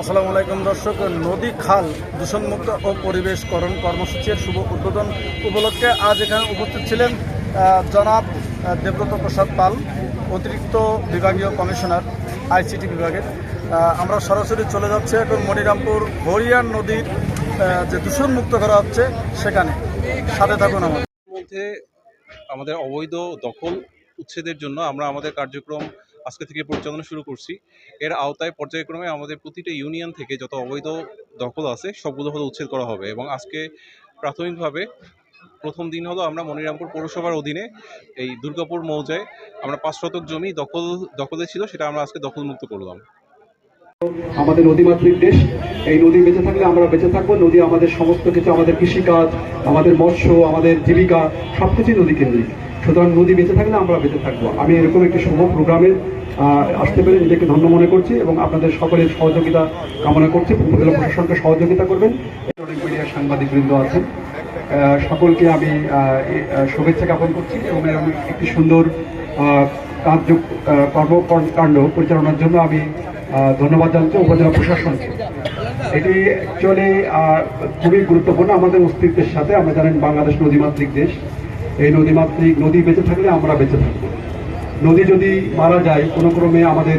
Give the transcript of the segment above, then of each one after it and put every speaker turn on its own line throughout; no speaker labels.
আসসালামু আলাইকুম দর্শক। নদী খাল দূষণমুক্ত ও পরিবেশকরণ কর্মসূচির শুভ উদ্বোধন উপলক্ষে আজ এখানে উপস্থিত ছিলেন জনাব দেবব্রত প্রসাদ পাল, অতিরিক্ত বিভাগীয় কমিশনার, আইসিটি বিভাগের। আমরা সরাসরি চলে যাচ্ছি এখন মনিরামপুর হরিয়ার নদীর যে দূষণমুক্ত করা হচ্ছে সেখানে। সাথে থাকুন আমার
মধ্যে আমাদের অবৈধ দখল উচ্ছেদের জন্য আমরা আমাদের কার্যক্রম আজকে থেকে পরিচালনা শুরু করছি। এর আওতায় পর্যায়ক্রমে আমাদের প্রতিটা ইউনিয়ন থেকে যত অবৈধ দখল আছে, সবগুলো হলো উচ্ছেদ করা হবে এবং আজকে প্রাথমিকভাবে প্রথম দিন হলো আমরা মনিরামপুর পৌরসভার অধীনে এই দুর্গাপুর মৌজায় আমরা পাঁচ শতক জমি দখল, দখলে ছিল, সেটা আমরা আজকে দখলমুক্ত করলাম।
আমাদের নদীমাতৃক দেশ। এই নদী বেঁচে থাকলে আমরা বেঁচে থাকব। নদী আমাদের সমস্ত কিছু, আমাদের কৃষিকাজ, আমাদের মৎস্য, আমাদের জীবিকা, সবকিছুই নদী কেন্দ্রিক। সুতরাং নদী বেঁচে থাকলে আমরা বেঁচে থাকব। আমি এরকম একটি শুভ প্রোগ্রামে আসতে পেরে নিজেকে ধন্য মনে করছি এবং আপনাদের সকলের সহযোগিতা কামনা করছি। উপজেলা প্রশাসনকে সহযোগিতা করবেন। অনেক মিডিয়ার সাংবাদিকবৃন্দ আছেন। সকলকে আমি শুভেচ্ছা জ্ঞাপন করছি এবং এরকম একটি সুন্দর কার্য কর্মকাণ্ড পরিচালনার জন্য আমি ধন্যবাদ জানাচ্ছি উপজেলা প্রশাসনকে। এটি অ্যাকচুয়ালি খুবই গুরুত্বপূর্ণ আমাদের অস্তিত্বের সাথে। আমরা জানেন বাংলাদেশ নদীমাতৃক দেশ। এই নদীমাতৃক নদী বেঁচে থাকলে আমরা বেঁচে থাকব। নদী যদি মারা যায়, কোনো ক্রমে আমাদের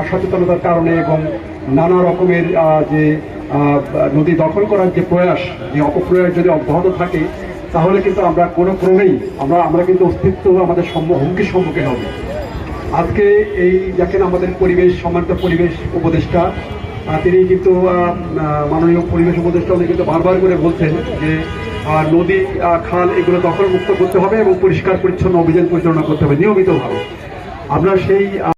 অসচেতনতার কারণে এবং নানা রকমের যে নদী দখল করার যে প্রয়াস, যে অপপ্রয়াস যদি অব্যাহত থাকে, তাহলে কিন্তু আমরা কোনো ক্রমেই, আমরা আমরা কিন্তু অস্তিত্ব আমাদের হুমকির সম্মুখীন হবে। আজকে এই দেখেন আমাদের পরিবেশ, সম্মানিত পরিবেশ উপদেষ্টা তিনি কিন্তু মাননীয় পরিবেশ উপদেষ্টা উনি কিন্তু বারবার করে বলছেন যে নদী খাল এগুলো দখলমুক্ত করতে হবে এবং পরিষ্কার পরিচ্ছন্ন অভিযান পরিচালনা করতে হবে নিয়মিতভাবে। আমরা সেই